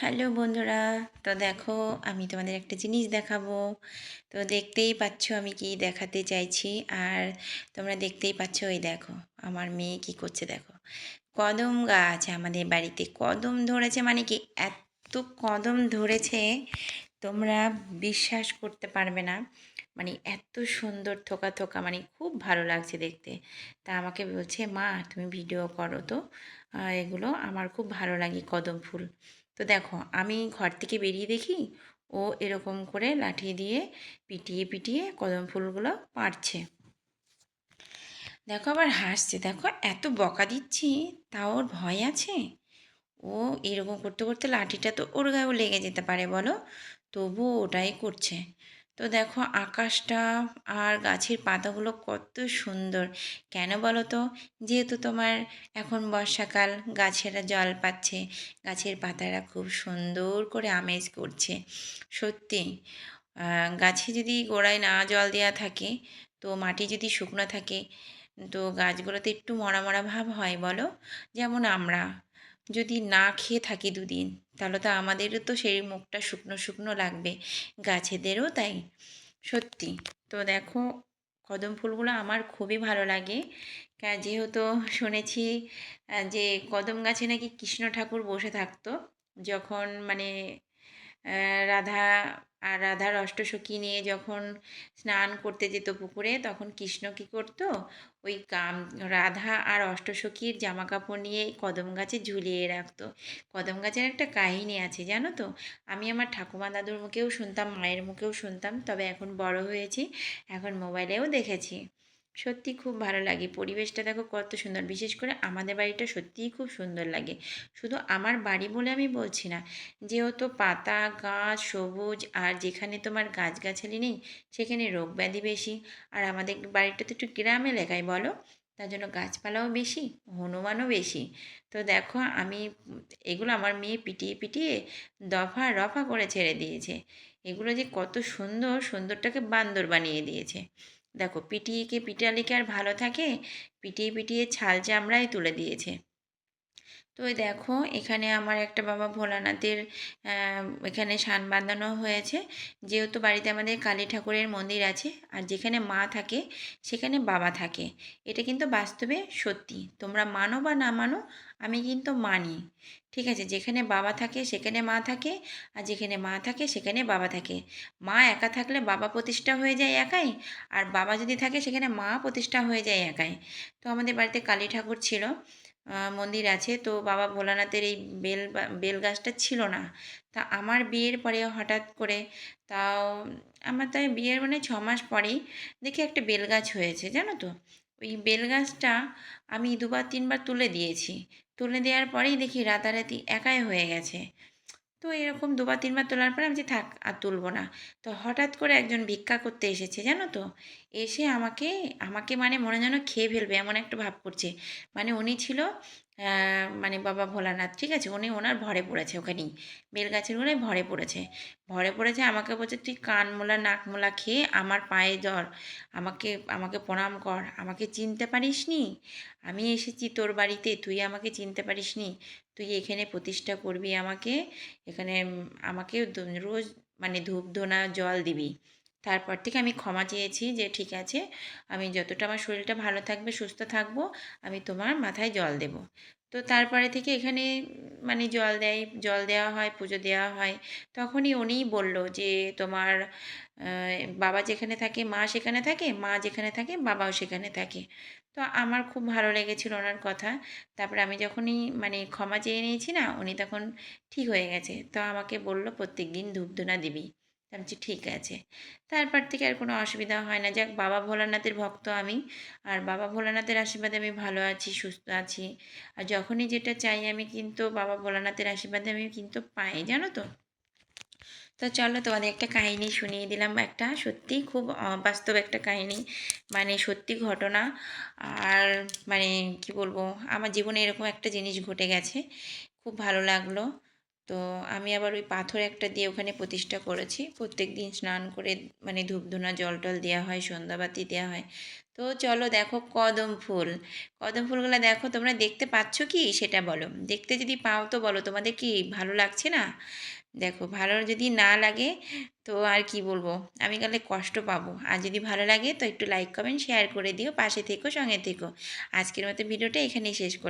Hello বন্ধুরা, তো দেখো আমি তোমাদের একটা জিনিস দেখাবো। তো দেখতেই পাচ্ছ আমি কি দেখাতে চাইছি, আর তোমরা দেখতেই পাচ্ছ ওই দেখো, আমার মেয়ে কি করছে দেখো। কদম গাছ আমাদের বাড়িতে, কদম ধরেছে মানে কি, এত কদম ধরেছে, তোমরা বিশ্বাস করতে পারবে না। মানে এত সুন্দর থোকা থোকা মানে খুব ভালো লাগছে দেখতে। তা আমাকে বলছে, মা, তুমি ভিডিও করো তো। এগুলো আমার খুব ভালো লাগে, কদম ফুল। তো দেখো, আমি ঘর থেকে বেরিয়ে দেখি ও এরকম করে লাঠি দিয়ে পিটিয়ে পিটিয়ে কদম ফুলগুলো পারছে দেখো আবার হাসছে, দেখো এত বকা দিচ্ছি তা ওর ভয় আছে? ও এরকম করতে করতে লাঠিটা তো ওর গায়েও লেগে যেতে পারে বলো? তবুও ওটাই করছে। তো দেখো আকাশটা আর গাছের পাতাগুলো কত সুন্দর। কেন বলো তো যেহেতু তোমার এখন বর্ষাকাল, গাছেরা জল পাচ্ছে, গাছের পাতারা খুব সুন্দর করে আমেজ করছে। সত্যি গাছে যদি গোড়ায় না জল দেওয়া থাকে, তো মাটি যদি শুকনো থাকে, তো গাছগুলোতে একটু মরা মরা ভাব হয় বলো? যেমন আমরা। যদি না খেয়ে থাকি দুদিন, তাহলে তো আমাদেরও তো সেই মুখটা শুকনো শুকনো লাগবে, গাছেদেরও তাই। সত্যি। তো দেখো, কদম ফুলগুলো আমার খুবই ভালো লাগে। যেহেতু শুনেছি যে কদম গাছে নাকি কৃষ্ণ ঠাকুর বসে থাকতো, যখন মানে রাধা আর রাধার অষ্টসখী নিয়ে যখন স্নান করতে যেত পুকুরে, তখন কৃষ্ণ কী করতো? ওই কাম, রাধা আর অষ্টসখীর জামা কাপড় নিয়ে কদম গাছে ঝুলিয়ে রাখতো। কদম গাছের একটা কাহিনী আছে, জানো তো? আমি আমার ঠাকুমা দাদুর মুখেও শুনতাম, মায়ের মুখেও শুনতাম, তবে এখন বড় হয়েছি, এখন মোবাইলেও দেখেছি। সত্যি খুব ভালো লাগে। পরিবেশটা দেখো কত সুন্দর। বিশেষ করে আমাদের বাড়িটা সত্যিই খুব সুন্দর লাগে। শুধু আমার বাড়ি বলে আমি বলছি না, যেহেতু পাতা, গাছ, সবুজ আর যেখানে তোমার গাছগাছালি নেই, সেখানে রোগ ব্যাধি বেশি। আর আমাদের বাড়িটা তো একটু গ্রাম এলাকায় বলো, তার জন্য গাছপালাও বেশি, হনুমানও বেশি। তো দেখো আমি এগুলো আমার মেয়ে পিটিয়ে পিটিয়ে দফা রফা করে ছেড়ে দিয়েছে। এগুলো যে কত সুন্দর, সুন্দরটাকে বান্দর বানিয়ে দিয়েছে। দেখো পিটিয়ে কি পিটালে কি আর ভালো থাকে? পিটিয়ে পিটিয়ে ছাল চামড়াই তুলে দিয়েছে। তো দেখো, এখানে আমার একটা বাবা ভোলানাথের এখানে শান বাঁধানো হয়েছে। যেহেতু বাড়িতে আমাদের কালী ঠাকুরের মন্দির আছে, আর যেখানে মা থাকে, সেখানে বাবা থাকে। এটা কিন্তু বাস্তবে সত্যি। তোমরা মানো বা না মানো, আমি কিন্তু মানি। ঠিক আছে, যেখানে বাবা থাকে, সেখানে মা থাকে, আর যেখানে মা থাকে, সেখানে বাবা থাকে। মা একা থাকলে বাবা প্রতিষ্ঠা হয়ে যায় একাই, আর বাবা যদি থাকে, সেখানে মা প্রতিষ্ঠা হয়ে যায় একাই। তো আমাদের বাড়িতে কালী ঠাকুর ছিল। মন্দির আছে। তো বাবা ভোলানাথের এই বেল বেল গাছটা ছিল না। তা আমার বিয়ের পরে হঠাৎ করে তাও আমার তাই বিয়ের মানে ছ মাস পরেই দেখি একটা বেল গাছ হয়েছে, জানো তো? ওই বেল গাছটা আমি দুবার, তিনবার তুলে দিয়েছি। তুলে দেওয়ার পরেই দেখি রাতারাতি একাই হয়ে গেছে। তো এরকম দুবার, তিনবার তোলার পরে আমি যে থাক, আর তুলবো না। তো হঠাৎ করে একজন ভিক্ষা করতে এসেছে, জানো তো? এসে আমাকে আমাকে মানে মনে যেন খেয়ে ফেলবে এমন একটা ভাব করছে। মানে উনি ছিল মানে বাবা ভোলানাথ, ঠিক আছে? উনি ওনার ভরে পড়েছে ওখানেই। বেলগাছের ওখানে ভরে পড়েছে। ভরে পড়েছে, আমাকে বলছে, তুই কানমোলা নাকমোলা খেয়ে আমার পায়ে জ্বর আমাকে আমাকে প্রণাম কর। আমাকে চিনতে পারিস নি আমি এসেছি তোর বাড়িতে। তুই আমাকে চিনতে পারিস নি তুই এখানে প্রতিষ্ঠা করবি আমাকে। এখানে আমাকে রোজ মানে ধূপ ধুনা জল দিবি। তারপর থেকে আমি ক্ষমা চেয়েছি যে, ঠিক আছে, আমি যতটা আমার শরীরটা ভালো থাকবে, সুস্থ থাকব, আমি তোমার মাথায় জল দেব। তো তারপরে থেকে এখানে মানে জল দেয়, জল দেওয়া হয়, পুজো দেওয়া হয়। তখনই উনিই বলল যে, তোমার বাবা যেখানে থাকে, মা সেখানে থাকে, মা যেখানে থাকে, বাবাও সেখানে থাকে। তো আমার খুব ভালো লেগেছিল ওনার কথা। তারপরে আমি যখনই মানে ক্ষমা চেয়ে নিয়েছি না, উনি তখন ঠিক হয়ে গেছে। তো আমাকে বলল প্রত্যেক দিন ধূপধুনা দিবি। আমি বলছি, ঠিক আছে। তারপর থেকে আর কোনো অসুবিধা হয় না। যাক, বাবা ভোলানাথের ভক্ত আমি। আর বাবা ভোলানাথের আশীর্বাদে আমি ভালো আছি, সুস্থ আছি। আর যখনই যেটা চাই আমি কিন্তু বাবা ভোলানাথের আশীর্বাদে আমি কিন্তু পাই, জানো তো? তো চলো, তোমাদের একটা কাহিনী শুনিয়ে দিলাম একটা। সত্যিই খুব বাস্তব একটা কাহিনী। মানে সত্যি ঘটনা। আর মানে কি বলব? আমার জীবনে এরকম একটা জিনিস ঘটে গেছে। খুব ভালো লাগল। তো আমি আবার ওই পাথর একটা দিয়ে ওখানে প্রতিষ্ঠা করেছি। প্রত্যেক দিন স্নান করে মানে ধূপধুনা জল টল দেওয়া হয়, সন্ধ্যাবাতি দেওয়া হয়। তো চলো দেখো কদম ফুল। কদম ফুলগুলো দেখো, তোমরা দেখতে পাচ্ছ কি? সেটা বলো। দেখতে যদি পাও তো বলো, তোমাদের কি ভালো লাগছে না? দেখো, ভালো যদি না লাগে তো আর কি বলব? আমি গেলে কষ্ট পাবো। আর যদি ভালো লাগে তো একটু লাইক কমেন্ট শেয়ার করে দিও। পাশে থেকো, সঙ্গে থেকো। আজকের মতো ভিডিওটা এখানেই শেষ করলাম।